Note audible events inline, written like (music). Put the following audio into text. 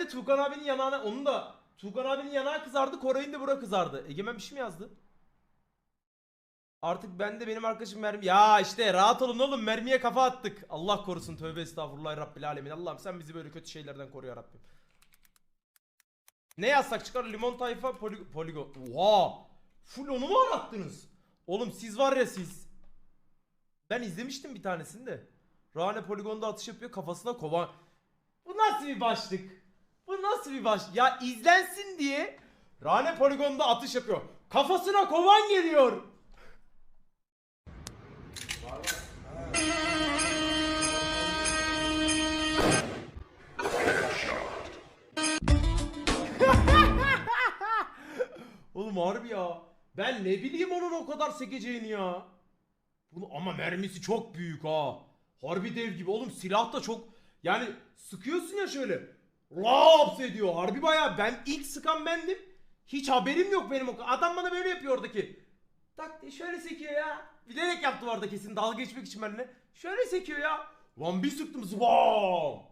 geldi Tuğkan abinin yanağına onun da Tuğkan abinin yanağı kızardı Koray'ın da bura kızardı. Egemen bir şey mi yazdı? Artık ben de benim arkadaşım mermi... Ya işte rahat olun oğlum mermiye kafa attık. Allah korusun tövbe estağfurullah Rabbil alemin. Allah'ım sen bizi böyle kötü şeylerden koru ya Rabbim. Ne yazsak çıkar limon tayfa poli, poligon. Oha! Full onu mu arattınız? Oğlum siz var ya siz. Ben izlemiştim bir tanesini de. Rane poligonda atış yapıyor kafasına kovan. Bu nasıl bir başlık? Bu nasıl bir baş? Ya izlensin diye Rane poligonda atış yapıyor. Kafasına kovan geliyor. (laughs) Oğlum harbi ya. Ben ne bileyim onun o kadar sekeceğini ya. Bunu ama mermisi çok büyük ha. Harbi dev gibi. Oğlum silah da çok yani sıkıyorsun ya şöyle. Laps ediyor. Harbi baya ben ilk sıkan bendim. Hiç haberim yok benim o Adam bana böyle yapıyor oradaki. Tak diye şöyle sekiyor ya. Bilerek yaptı orada kesin dalga geçmek için benimle. Şöyle sekiyor ya. Lan bir sıktım zıbam.